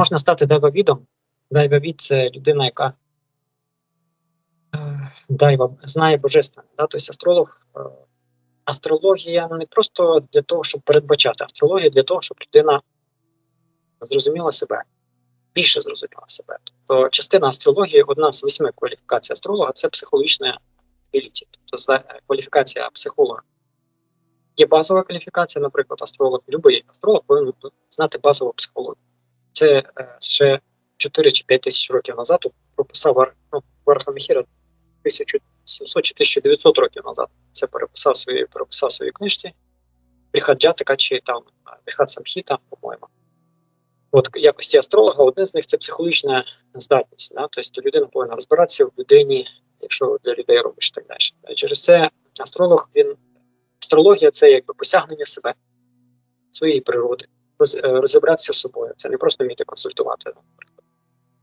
можна стати дайвавідом. Дайвавід це людина, яка е, дайва знає божественне. Да? Тобто астролог. е, Астрологія не просто для того, щоб передбачати, астрологія для того, щоб людина зрозуміла себе, більше зрозуміла себе. Тобто частина астрології, одна з восьми кваліфікацій астролога це психологічна еліті. Тобто кваліфікація психолога. Є базова кваліфікація, наприклад, астролог. Любий астролог повинен знати базову психологію. Це е, ще 4 чи 5 тисяч років назад прописав ну, Вархаміхіра 1700 чи 1900 років назад. Це переписав свої переписав в своїй книжці. Бріхат Джатика чи там Бріхат Самхіта, по-моєму. От якості астролога, одне з них це психологічна здатність. Да? Тобто людина повинна розбиратися в людині, якщо для людей робиш так далі. Через це астролог, він астрологія це якби посягнення себе, своєї природи, е, розібратися з собою. Це не просто вміти консультувати. наприклад.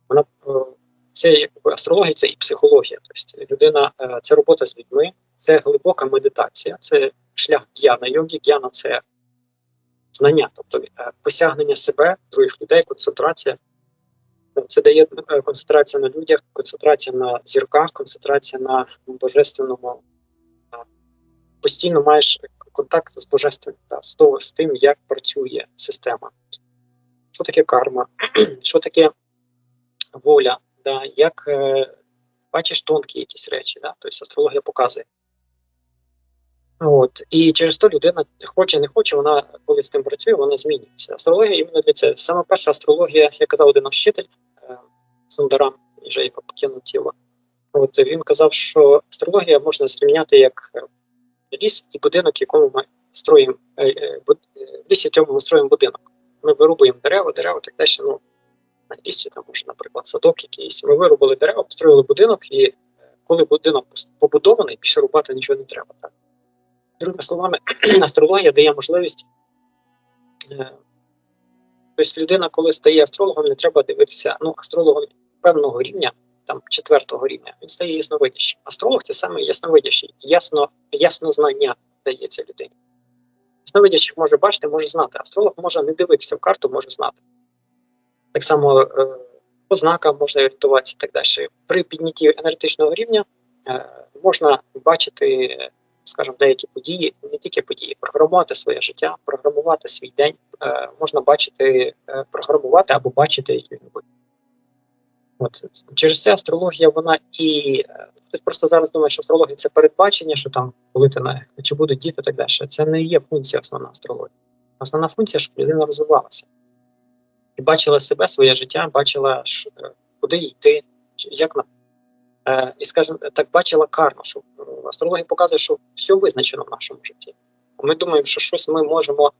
Вона е, це якби астрологія, це і психологія. Тобто людина е, це робота з людьми, це глибока медитація, це шлях г'яна йоги. Г'яна це знання, тобто е, посягнення себе, других людей, концентрація. Ну, Це дає е, концентрація на людях, концентрація на зірках, концентрація на божественному. е, Постійно маєш контакт з божественним, та, з, тим, як працює система. Що таке карма, що таке воля, да, як е, бачиш тонкі якісь речі, да, тобто астрологія показує. От, і через то людина хоче, не хоче, вона коли з тим працює, вона змінюється. Астрологія іменно для цього. Саме перша астрологія, як казав один вчитель е, Сундарам, вже його покинув тіло. От він казав, що астрологія можна зрівняти як е, ліс і будинок, якому ми строїмо е, е, е, в лісі, в цьому ми строїмо будинок. Ми вирубуємо дерева, дерева так далі. Ну, на лісі, там може, наприклад, садок якийсь. Ми вирубали дерева, построїли будинок, і е, коли будинок побудований, більше рубати нічого не треба. Так? Другими словами, астрологія дає можливість. е, Тобто людина, коли стає астрологом, не треба дивитися, ну, астрологом певного рівня, там четвертого рівня, він стає ясновидящим. Астролог це саме ясновидящий, ясно, ясно знання дається людині. Ясновидящий може бачити, може знати. Астролог може не дивитися в карту, може знати. Так само е, по знакам можна орієнтуватися і так далі. При піднятті енергетичного рівня е, можна бачити, скажімо, деякі події, не тільки події, програмувати своє життя, програмувати свій день, е, можна бачити, е, програмувати або бачити, як він буде. От через це астрологія, вона і е, хтось просто зараз думає, що астрологія це передбачення, що там коли ти на чи будуть діти, так далі. Це не є функція основна астрології. Основна функція, щоб людина розвивалася і бачила себе, своє життя, бачила, е, куди йти, як на е, і скажімо так, бачила карму, що е, астрологія показує, що все визначено в нашому житті. Ми думаємо, що щось ми можемо.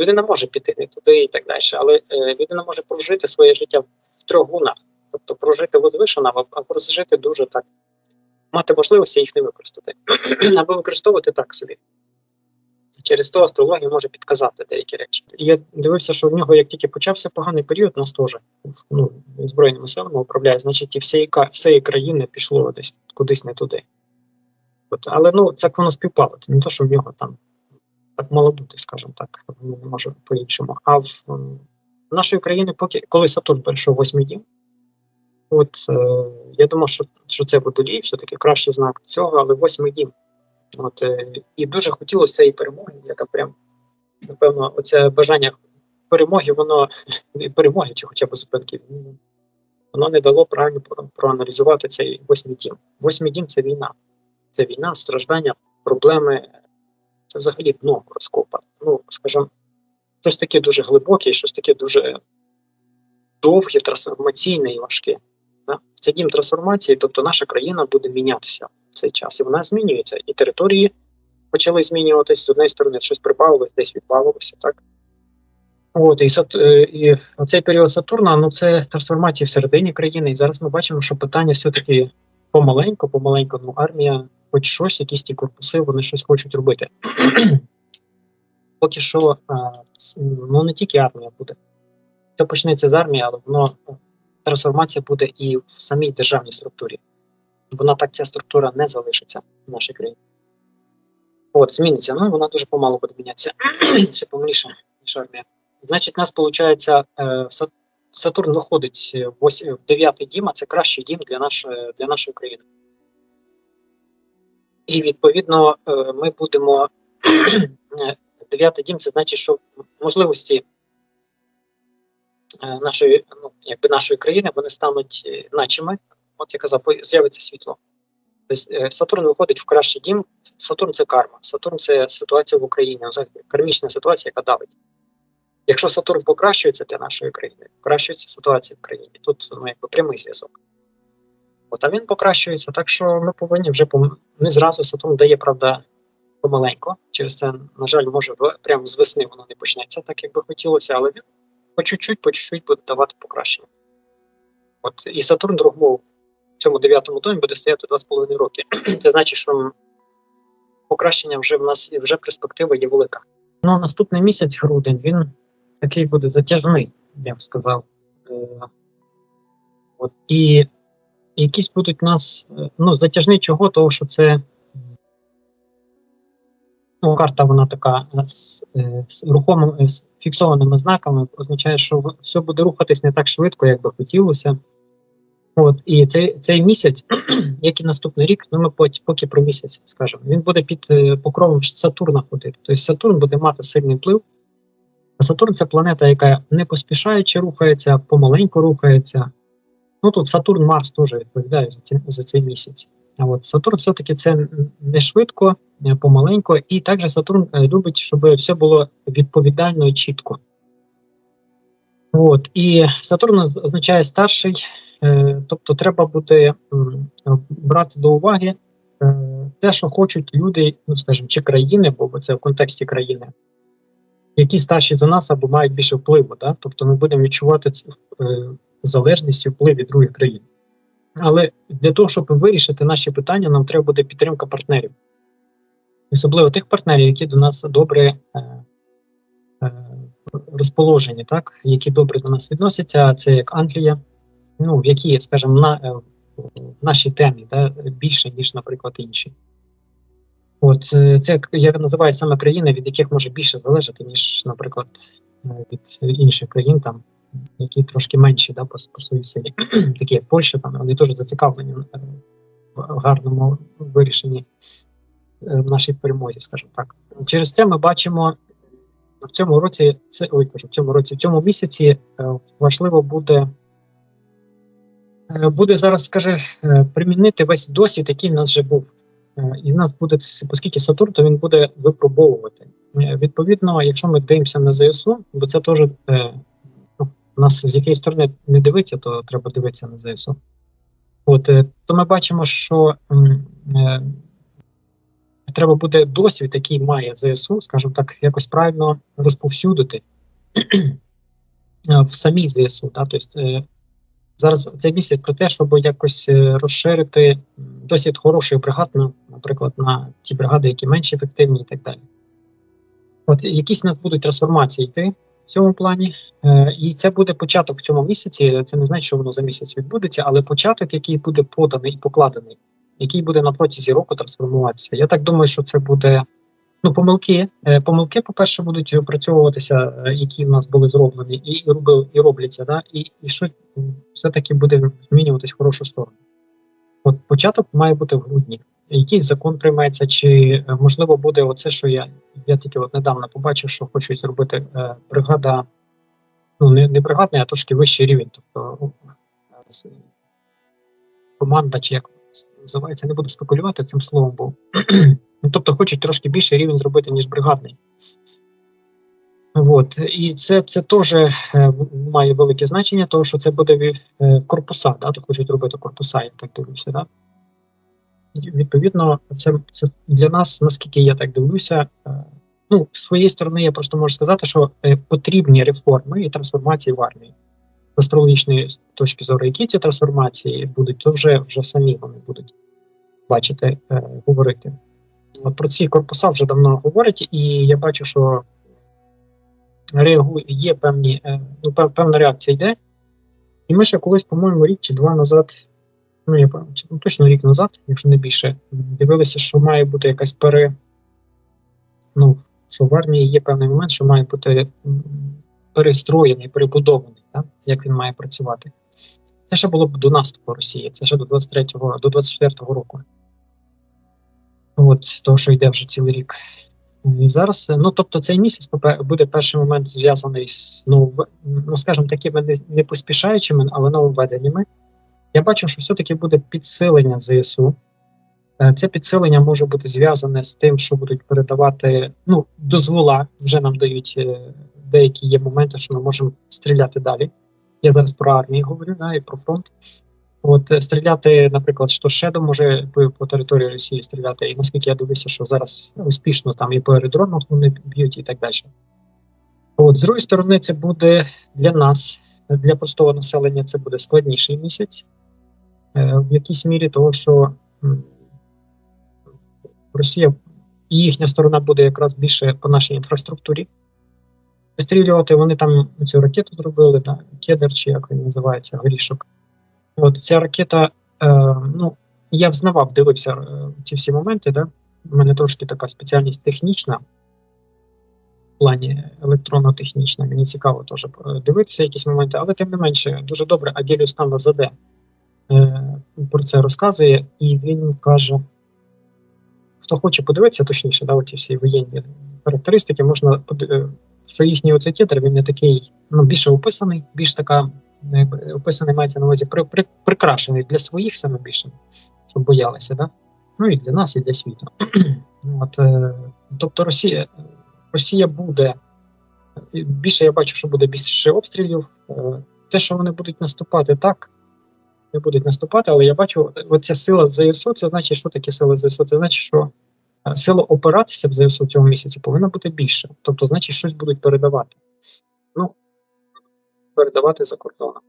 Людина може піти не туди і так далі, але е, людина може прожити своє життя в трьох гунах. Тобто прожити возвишено, а- прожити дуже так, мати можливості їх не використати, або використовувати так собі. Через то астрологія може підказати деякі речі. Я дивився, що в нього, як тільки почався поганий період, нас теж ну, збройними силами управляє, значить, і всієї, всієї країни пішло десь кудись не туди. От, але ну, так воно співпало. Не то, що в нього там так мало бути, скажімо так, може по-іншому. А в м, нашої країни, поки коли Сатурн перейшов в восьмий дім, от е, я думав, що, що це водолій, все-таки кращий знак цього, але восьмий дім. От, е, і дуже хотілося цієї перемоги, яка прям, напевно, оце бажання перемоги, воно перемоги чи хоча б зупинки, воно не дало правильно проаналізувати цей восьмий дім. Восьмий дім це війна. Це війна, страждання, проблеми. Це взагалі дно розкопа. Ну, скажімо, щось таке дуже глибоке, щось таке дуже довге, трансформаційне і важке. Це дім трансформації, тобто наша країна буде мінятися в цей час, і вона змінюється. І території почали змінюватись з однієї сторони, щось прибавилось, десь відбавилося, так? От, і, е, і цей період Сатурна, ну це трансформація всередині країни. І зараз ми бачимо, що питання все-таки помаленьку, помаленьку, ну армія, хоч щось, якісь ті корпуси, вони щось хочуть робити. Поки що, ну не тільки армія буде. Це почнеться з армії, але воно трансформація буде і в самій державній структурі. Вона так, ця структура не залишиться в нашій країні. От, зміниться. Ну, вона дуже помало буде мінятися. Ще помаліше, ніж армія. Значить, у нас виходить, е, Сатурн виходить в ось- в дев'ятий дім, а це кращий дім для нашої, для нашої країни. І відповідно е, ми будемо е, дев'ятий дім, це значить, що можливості нашої, ну, якби нашої країни вони стануть е, начими. От я казав, з'явиться світло. Тобто е, Сатурн виходить в кращий дім. Сатурн це карма. Сатурн це ситуація в Україні, кармічна ситуація, яка давить. Якщо Сатурн покращується для нашої країни, покращується ситуація в країні. Тут ну, якби прямий зв'язок. От, а він покращується, так що ми повинні вже не зразу Сатурн дає, правда, помаленько. Через це, на жаль, може прямо з весни воно не почнеться, так як би хотілося, але він по чуть-чуть, по чуть-чуть буде давати покращення. От і Сатурн другому в цьому дев'ятому домі буде стояти 2,5 роки. Це значить, що покращення вже в нас вже перспектива є велика. Ну, наступний місяць, грудень, він такий буде затяжний, я б сказав. Е, От, і якісь будуть нас, е, ну, затяжний чого, того, що це ну, карта, вона така е, з, з рухомими, з фіксованими знаками, означає, що все буде рухатись не так швидко, як би хотілося. От, і цей, цей місяць, як і наступний рік, ну ми поки, поки про місяць скажемо, він буде під е, покровом Сатурна ходити. Тобто Сатурн буде мати сильний вплив. Сатурн це планета, яка не поспішаючи рухається, помаленьку рухається. Ну тут Сатурн Марс теж відповідає за, ці, за цей місяць. А от Сатурн все-таки це не швидко, е, помаленько, і також Сатурн е, любить, щоб все було відповідально і чітко. От, і Сатурн означає старший, е, тобто треба буде брати до уваги те, що хочуть люди, ну скажімо, чи країни, бо це в контексті країни, які старші за нас або мають більше впливу. Да? Тобто ми будемо відчувати залежність і вплив від других країн. Але для того, щоб вирішити наші питання, нам треба буде підтримка партнерів. Особливо тих партнерів, які до нас добре е, е, розположені, так? які добре до нас відносяться, це як Англія, ну, в якій, скажімо, на, е, в нашій темі да, більше, ніж, наприклад, інші. От це я називаю саме країни, від яких може більше залежати, ніж, наприклад, від інших країн, там, які трошки менші да, по, по своїй силі. Такі як Польща, там, вони теж зацікавлені в гарному вирішенні в нашій перемозі, скажімо так. Через це ми бачимо в цьому році, це ой, кажу, в цьому році, в цьому місяці е, важливо буде. е, Буде зараз, скаже, е, примінити весь досвід, який в нас вже був. Е, І в нас буде, оскільки Сатурн, то він буде випробовувати. Е, Відповідно, якщо ми дивимося на ЗСУ, бо це теж е, ну, нас з якої сторони не дивитися, то треба дивитися на ЗСУ. От, е, то ми бачимо, що е, треба буде досвід, який має ЗСУ, скажімо так, якось правильно розповсюдити в самій ЗСУ. Да? Тобто, е, зараз цей місяць про те, щоб якось е, розширити досвід хороших бригад, наприклад, на ті бригади, які менш ефективні і так далі. От якісь у нас будуть трансформації йти в цьому плані, е, і це буде початок в цьому місяці. Це не значить, що воно за місяць відбудеться, але початок, який буде поданий і покладений, який буде на протязі року трансформуватися. Я так думаю, що це буде ну, помилки. Е, Помилки, по-перше, будуть опрацьовуватися, е, які в нас були зроблені, і, робили, і робляться, да? і, і що все-таки буде змінюватись в хорошу сторону. От початок має бути в грудні. Який закон прийметься, чи е, можливо буде оце, що я, я тільки от недавно побачив, що хочуть зробити е, бригада, ну не, не бригадний, а трошки вищий рівень. Тобто ну, команда, чи як називається, не буду спекулювати цим словом, бо тобто хочуть трошки більший рівень зробити, ніж бригадний. От. І це, це теж е, має велике значення, тому що це буде е, корпуса, да? то хочуть робити корпуса, я так дивлюся. Да? Відповідно, це, це для нас, наскільки я так дивлюся, е, ну, з своєї сторони, я просто можу сказати, що потрібні реформи і трансформації в армії. З астрологічної точки зору, які ці трансформації будуть, то вже, вже самі вони будуть бачити, е, говорити. От про ці корпуса вже давно говорять, і я бачу, що реагує, є певні, е, ну, пев- певна реакція йде. І ми ще колись, по-моєму, рік чи два назад, ну я ну, точно рік назад, якщо не більше, дивилися, що має бути якась пере. Ну, що в армії є певний момент, що має бути перестроєний, перебудований. Так? як він має працювати. Це ще було б до наступу Росії, це ще до 23-го, до 24-го року. От, того, що йде вже цілий рік. І зараз, ну тобто, цей місяць буде перший момент зв'язаний з новов... ну, скажімо, такими не, не поспішаючими, але нововведеннями. Я бачу, що все-таки буде підсилення ЗСУ. Е, Це підсилення може бути зв'язане з тим, що будуть передавати ну, дозвола, вже нам дають е, деякі є моменти, що ми можемо стріляти далі. Я зараз про армію говорю, да, і про фронт. От е, стріляти, наприклад, що Шедо може по, по території Росії стріляти, і наскільки я дивлюся, що зараз успішно там і по аеродромах вони б'ють і так далі. От, з другої сторони, це буде для нас, для простого населення, це буде складніший місяць е, в якійсь мірі, того що Росія і їхня сторона буде якраз більше по нашій інфраструктурі. Вистрілювати вони там цю ракету зробили, да, кедр, чи як він називається, горішок. От ця ракета, е, ну, я взнавав, дивився е, ці всі моменти, да? У мене трошки така спеціальність технічна, в плані електронно-технічна. Мені цікаво теж е, дивитися якісь моменти, але тим не менше, дуже добре, Аділіус там ЗД е, про це розказує, і він каже: хто хоче подивитися точніше, да, ці всі воєнні характеристики, можна подивитися що їхній оцей титр, він не такий, ну, більше описаний, більш така, ну, якби описаний мається на увазі при, при, прикрашений для своїх саме більше, щоб боялися, да? Ну і для нас, і для світу. От, е, тобто Росія, Росія буде більше я бачу, що буде більше обстрілів. Е, те, що вони будуть наступати, так. Не будуть наступати, але я бачу, оця сила ЗСУ, це значить, що таке сила ЗСУ? Це значить, що сила опиратися в ЗСУ цього місяці повинна бути більше. Тобто, значить, щось будуть передавати. Ну, передавати за кордоном.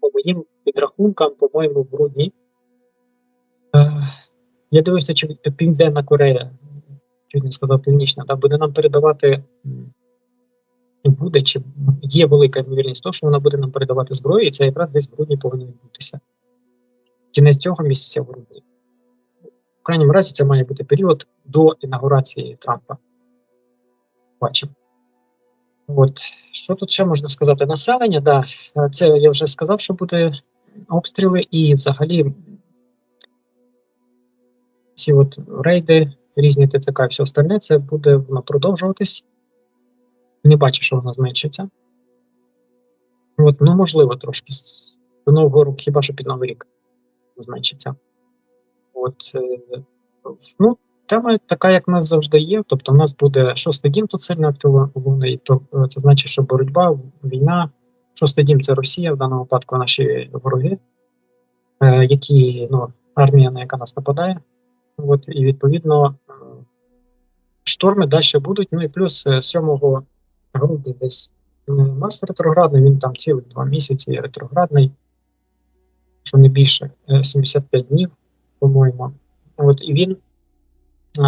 По моїм підрахункам, по-моєму, в грудні. Е, я дивився, чи Південна Корея, чуть не сказав Північна, да, буде нам передавати. Буде чи є велика ймовірність того, що вона буде нам передавати зброю, і це якраз десь в грудні повинно відбутися. Кінець цього місяця в грудні. Крайньому разі це має бути період до інаугурації Трампа. Бачимо. От що тут ще можна сказати? Населення, да, це я вже сказав, що буде обстріли, і взагалі ці от рейди, різні ТЦК і все остальне, це буде воно продовжуватись. Не бачу, що вона зменшиться. От, ну, можливо, трошки до Нового року, хіба що під Новий рік зменшиться. От, е, ну, тема така, як в нас завжди є. Тобто, в нас буде шостий дім тут сильно активований, то е, це значить, що боротьба, війна. Шостий дім це Росія, в даному випадку наші вороги, е, які, ну, армія, на яка нас нападає. От, і відповідно шторми далі будуть. Ну і плюс е, 7 грудня десь Марс ретроградний, він там цілих два місяці ретроградний, що не більше, е, 75 днів, по-моєму. От і він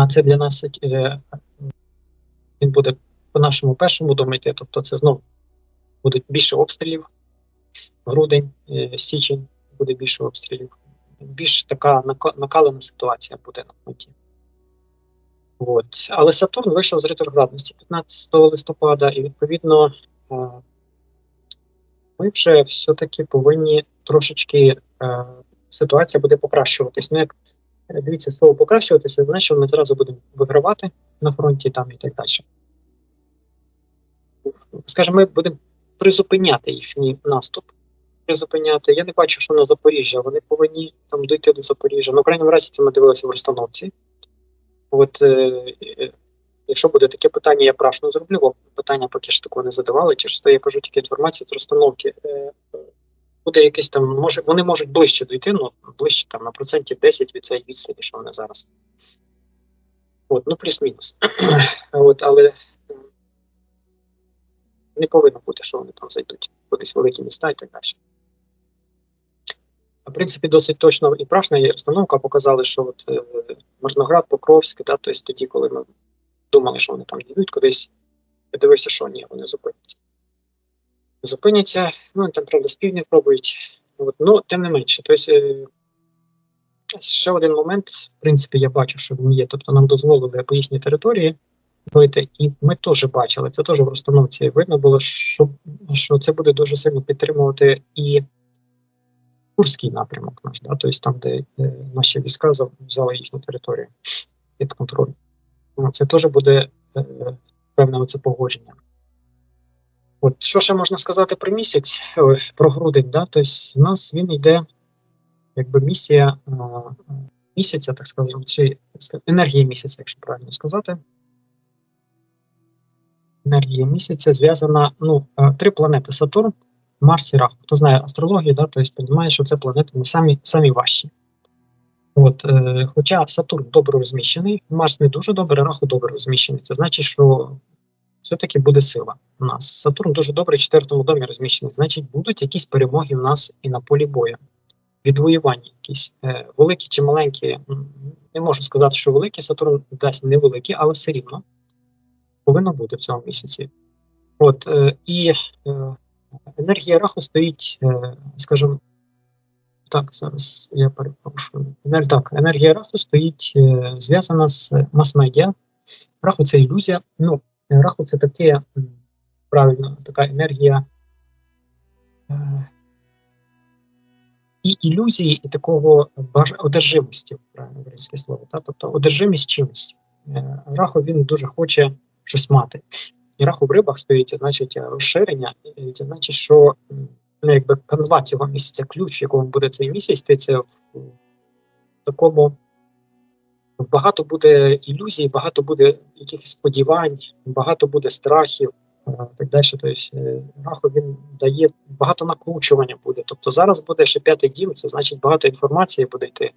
це для нас е, він буде по нашому першому дому тобто це знову буде більше обстрілів. Грудень, е, січень буде більше обстрілів. Більш така нака- накалена ситуація буде на фронті. От. Але Сатурн вийшов з ретроградності 15 листопада, і відповідно е, ми вже все-таки повинні трошечки ситуація буде покращуватись. Ну, як е, дивіться, слово покращуватися, значить, що ми зразу будемо вигравати на фронті там і так далі. Скажімо, ми будемо призупиняти їхній наступ. Призупиняти. Я не бачу, що на Запоріжжя. Вони повинні там дійти до Запоріжжя. Ну, в крайньому разі, це ми дивилися в розстановці. От е, е, якщо буде таке питання, я прашно зроблю, бо питання поки що такого не задавали. Через то я кажу тільки інформацію з розстановки. Е, буде якесь там, може, вони можуть ближче дійти, ну ближче там на процентів 10 від цієї відстані, що вони зараз. От, ну плюс-мінус. От, але не повинно бути, що вони там зайдуть кудись великі міста і так далі. В принципі, досить точно і прашна і розстановка показали, що от е, Мирноград, Покровськ, да, тобто тоді, коли ми думали, що вони там дійдуть кудись, я дивився, що ні, вони зупиняться. Зупиняться, ну там, правда, з півдня пробують. От, ну, тим не менше. Тобто, е, ще один момент, в принципі, я бачу, що він є. Тобто нам дозволили по їхній території робити. І ми теж бачили, це теж в розстановці видно було, що, що це буде дуже сильно підтримувати і Курський напрямок наш, да, тобто там, де е, наші війська взяли їхню територію під контроль. Це теж буде е, певне оце погодження. От що ще можна сказати про місяць, про грудень, да? тобто у нас він йде, якби місія е, місяця, так скажемо, чи енергія місяця, якщо правильно сказати. Енергія місяця зв'язана, ну, е, три планети: Сатурн, Марс і Раху. Хто знає астрологію, да, тобто розуміє, що це планети не самі, самі важчі. От, е, хоча Сатурн добре розміщений, Марс не дуже добре, Раху добре розміщений. Це значить, що все-таки буде сила у нас. Сатурн дуже добре в четвертому домі розміщений. Значить, будуть якісь перемоги в нас і на полі бою. Відвоювання якісь е, великі чи маленькі. Не можу сказати, що великі, Сатурн дасть невеликі, але все рівно повинно бути в цьому місяці. От, е, і е, енергія раху стоїть, скажімо, так, зараз я перепрошую. Так, енергія раху стоїть зв'язана з мас-медіа. Раху це ілюзія. Ну, раху це таке правильно, така енергія е, і ілюзії, і такого баж... одержимості, правильно українське слово. Та? Тобто одержимість чимось. Е, Раху він дуже хоче щось мати. І раху в рибах стоїть, значить е, розширення, і це значить, що ну, якби канва цього місяця, ключ, в якому буде цей місяць, це в такому багато буде ілюзій, багато буде якихось сподівань, багато буде страхів. е, Так далі, тобто е, раху він дає багато накручування буде. Тобто зараз буде ще п'ятий дім, це значить багато інформації буде йти,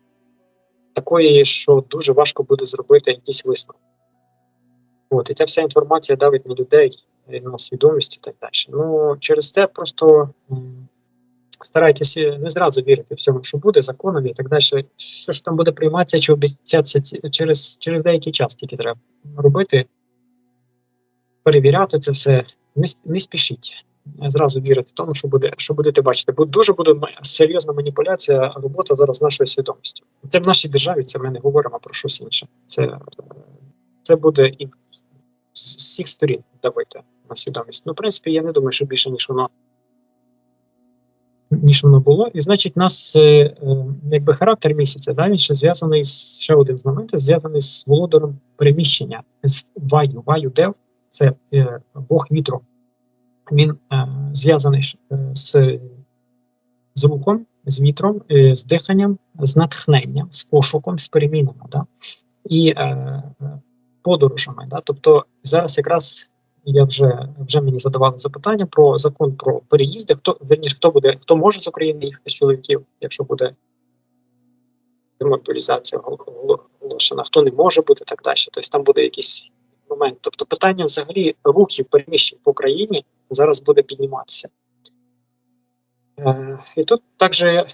такої, що дуже важко буде зробити якісь висновки. От, і ця вся інформація давить на людей, е, на свідомість і так далі. Ну, через те просто м, старайтеся не зразу вірити всьому, що буде, законом і так далі. Що ж там буде прийматися чи обіцятися через, через деякий час тільки треба робити, перевіряти це все, не, не спішіть. е, Зразу вірити тому, що буде, що будете бачити. Бо дуже буде серйозна маніпуляція, робота зараз нашою свідомістю. Це в нашій державі, це ми не говоримо про щось інше. Це, е, це буде і з всіх сторін давити на свідомість. Ну, в принципі, я не думаю, що більше, ніж воно ніж воно було. І значить, нас е, е, якби характер місяця, да, він ще зв'язаний з ще один з моментів, зв'язаний з володаром переміщення, з Ваю. Ваю Дев це е, Бог вітру. Він зв'язаний з, з рухом, з вітром, з диханням, з натхненням, з пошуком, з перемінами. Да? І е, подорожами. Да? Тобто зараз якраз я вже вже мені задавали запитання про закон про переїзди. Хто верніше, хто буде, хто може з України їхати з чоловіків, якщо буде демобілізація гол- гол- оголошена, хто не може бути так далі. Тобто там буде якийсь момент. Тобто питання взагалі рухів переміщень по країні зараз буде підніматися. Е, і тут також е,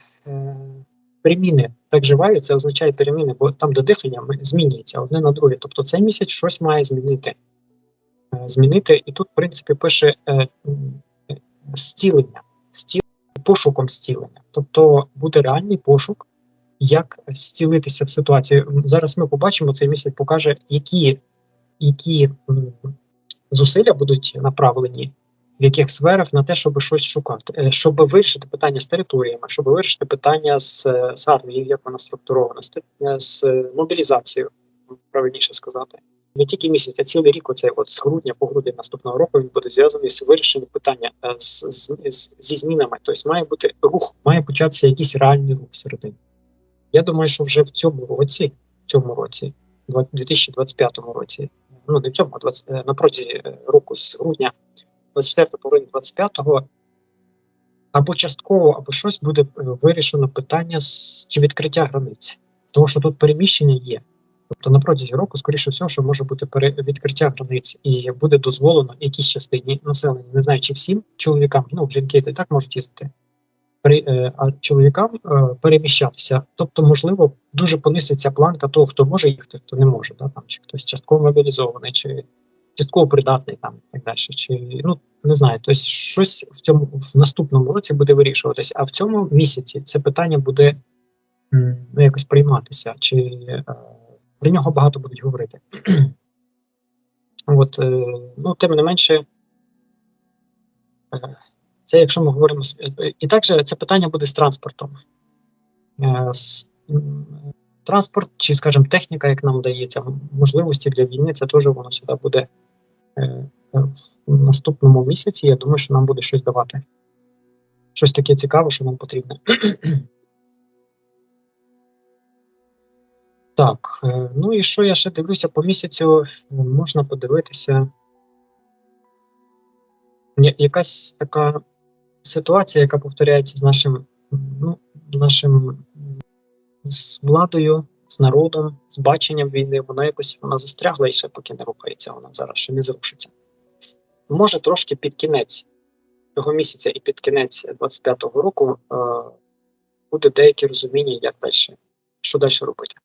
переміни так живають, це означає переміни, бо там, де дихання змінюється одне на друге. Тобто цей місяць щось має змінити. Змінити, і тут, в принципі, пише е, зцілення, зцілення, пошуком зцілення. Тобто буде реальний пошук, як зцілитися в ситуації. Зараз ми побачимо, цей місяць покаже, які, які зусилля будуть направлені. В яких сферах на те, щоб щось шукати, Е, щоб вирішити питання з територіями, щоб вирішити питання з, е, з армією, як вона структурована, з, мобілізацією, правильніше сказати не тільки місяць, а цілий рік, оцей от з грудня по грудень наступного року він буде зв'язаний з вирішенням питання е, з, з, з, зі змінами. Тобто має бути рух, має початися якийсь реальний рух всередині. Я думаю, що вже в цьому році, в цьому році, 2025 році, ну не в цьому, а 20, е, на протязі е, року з грудня 24 по грудень 25-го, або частково, або щось буде вирішено питання з чи відкриття границь, тому що тут переміщення є. Тобто на протязі року, скоріше всього, що може бути відкриття границь, і буде дозволено якійсь частині населення, не знаю, чи всім чоловікам, ну жінки і так можуть їздити, при, е, а чоловікам е, переміщатися. Тобто, можливо, дуже пониситься планка того, хто може їхати, хто не може, да, там, чи хтось частково мобілізований, чи частково придатний там і так далі. Чи ну не знаю, тобто щось в цьому в наступному році буде вирішуватися, а в цьому місяці це питання буде ну, якось прийматися, чи про нього багато будуть говорити. От, е, ну, тим не менше, е, це якщо ми говоримо е, і також це питання буде з транспортом. Транспорт, чи, скажімо, техніка, як нам дається, можливості для війни, це теж воно сюди буде в наступному місяці. Я думаю, що нам буде щось давати. Щось таке цікаве, що нам потрібно. Так, е, ну і що я ще дивлюся по місяцю, можна подивитися. Якась така ситуація, яка повторяється з нашим, ну, нашим з владою, з народом, з баченням війни, вона якось вона застрягла і ще поки не рухається, вона зараз ще не зрушиться. Може, трошки під кінець цього місяця і під кінець 25-го року е, буде деяке розуміння, як далі, що далі робити.